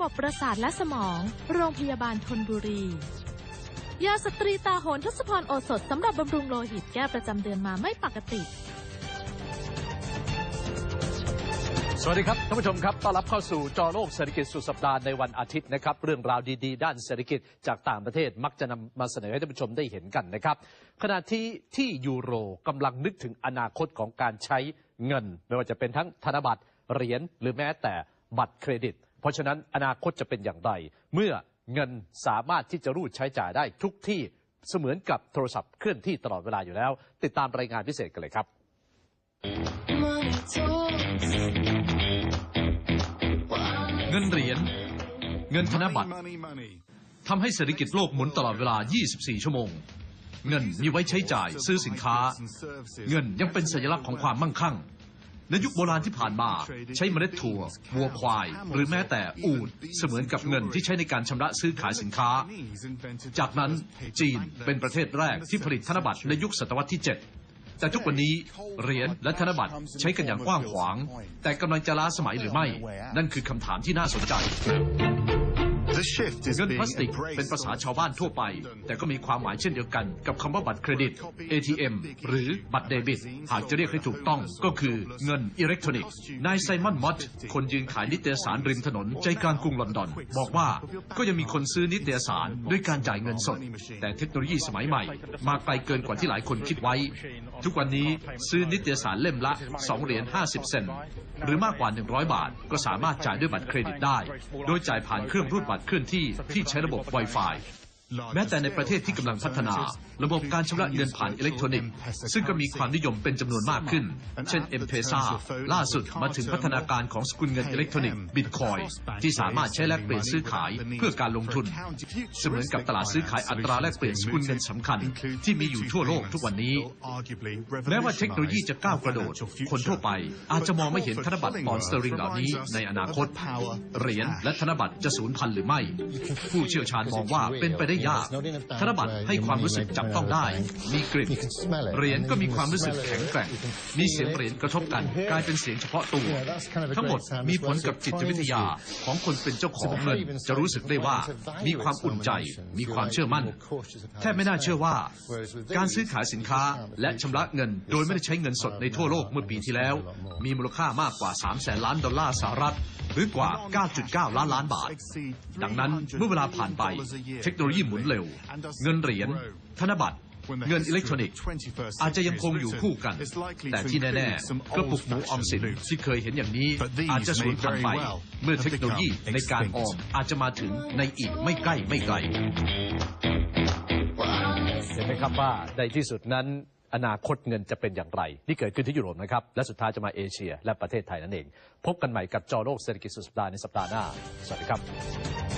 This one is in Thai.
บบประสาทและสมอง โรงพยาบาลทนบุรี ยาสตรีตาโหนทศพรโอสถสำหรับบำรุงโลหิตแก้ประจำเดือนมาไม่ปกติ สวัสดีครับท่านผู้ชมครับต้อนรับเข้าสู่จอโลกเศรษฐกิจสุดสัปดาห์ในวันอาทิตย์นะครับ เรื่องราวดีๆ ด้านเศรษฐกิจจากต่างประเทศมักจะนำมาเสนอให้ท่านผู้ชมได้เห็นกันนะครับ ขณะที่ที่ยูโรกำลังนึกถึงอนาคตของการใช้เงิน ไม่ว่าจะเป็นทั้งธนบัตรเหรียญหรือแม้แต่บัตรเครดิต เพราะฉะนั้นอนาคตจะเป็นอย่างไรเมื่อเงินสามารถที่จะรูดใช้จ่ายได้ทุกที่เสมือนกับโทรศัพท์เคลื่อนที่ตลอดเวลาอยู่แล้ว ติดตามรายงานพิเศษกันเลยครับ เงินเหรียญเงินธนบัตรทำให้เศรษฐกิจโลกหมุนตลอดเวลา 24 ชั่วโมง เงินมีไว้ใช้จ่ายซื้อสินค้า เงินยังเป็นสัญลักษณ์ของความมั่งคั่ง ในยุคโบราณที่ผ่านมา ใช้เมล็ดถั่ววัวควาย หรือแม้แต่อูดเสมือนกับเงินที่ใช้ในการชำระซื้อขายสินค้า จากนั้นจีนเป็นประเทศแรกที่ผลิตธนบัตรในยุคศตวรรษที่ 7 แต่ทุกวันนี้เหรียญและธนบัตรใช้กันอย่างกว้างขวาง แต่กำลังจะล้าสมัยหรือไม่ นั่นคือคำถามที่น่าสนใจ เงิน being พลาสติก embraced เป็นภาษาชาวบ้านทั่วไป แต่ก็มีความหมายเช่นเดียวกันกับคำว่าบัตรเครดิต ATM หรือบัตรเดบิต หากจะเรียกให้ถูกต้องก็คือเงินอิเล็กทรอนิกส์ นายไซมอนมอตคนยืนขายนิตยสารริมถนนใจกลางกรุงลอนดอน บอกว่าก็ยังมีคนซื้อนิตยสารด้วยการจ่ายเงินสด แต่เทคโนโลยีสมัยใหม่ มาไกลเกินกว่าที่หลายคนคิดไว้ ทุกวันนี้ซื้อนิตยสารเล่มละ 2 เหรียญ 50 เซนต์หรือมากกว่า 100 บาท ก็สามารถจ่ายด้วยบัตรเครดิตได้ โดยจ่ายผ่านเครื่องรูดบัตรเคลื่อนที่ที่ใช้ระบบ Wi-Fi แม้แต่ในประเทศที่กำลังพัฒนา ระบบการชำระเงินผ่านอิเล็กทรอนิกส์ ซึ่งก็มีความนิยมเป็นจำนวนมากขึ้น เช่น M-Pesa ล่าสุดมาถึงพัฒนาการของสกุลเงินอิเล็กทรอนิกส์บิตคอยที่สามารถใช้แลกเปลี่ยนซื้อขายเพื่อการลงทุน เสมือนกับตลาดซื้อขายอัตราแลกเปลี่ยนสกุลเงินสำคัญ ที่มีอยู่ทั่วโลกทุกวันนี้ แม้ว่าเทคโนโลยีจะก้าวกระโดด คนทั่วไปอาจจะมองไม่เห็นธนบัตรปอนด์สเตอริงเหล่านี้ในอนาคตเหรียญและธนบัตรจะสูญพันธุ์หรือไม่ ผู้เชี่ยวชาญมองว่าเป็นไปได้ยาก ธนบัตรให้ความรู้สึกจับต้องได้ มีกลิ่นเหรียญก็มีความรู้สึกแข็งแกร่ง มีเสียงเหรียญกระทบกัน กลายเป็นเสียงเฉพาะตัว ทั้งหมดมีผลกับจิตวิทยาของคนเป็นเจ้าของเงิน จะรู้สึกได้ว่ามีความอุ่นใจ มีความเชื่อมั่น แทบไม่น่าเชื่อว่า การซื้อขายสินค้าและชำระเงิน โดยไม่ได้ใช้เงินสดในทั่วโลกเมื่อปีที่แล้ว มีมูลค่ามากกว่า3แสนล้านดอลลาร์สหรัฐห รือกว่า 9.9 ล้านล้านบาท ดังนั้นเมื่อเวลาผ่านไป เทคโนโลยีหมุนเร็ว เงินเหรียญ ธนบัตรเงินอิเล็กทรอนิกส์อาจจะยังคงอยู่คู่กัน แต่ที่แน่ๆกระปุกหมูออมสินที่เคยเห็นอย่างนี้ อาจจะสูญพันธุ์ไป เมื่อเทคโนโลยีในการออมอาจจะมาถึงในอีกไม่ใกล้ไม่ไกลเห็นไหมครับว่าในที่สุดนั้น อนาคตเงินจะเป็นอย่างไร นี่เกิดขึ้นที่ยุโรปนะครับ และสุดท้ายจะมาเอเชีย และประเทศไทยนั่นเอง พบกันใหม่กับจอโลกเศรษฐกิจสุดสัปดาห์ในสัปดาห์หน้า สวัสดีครับ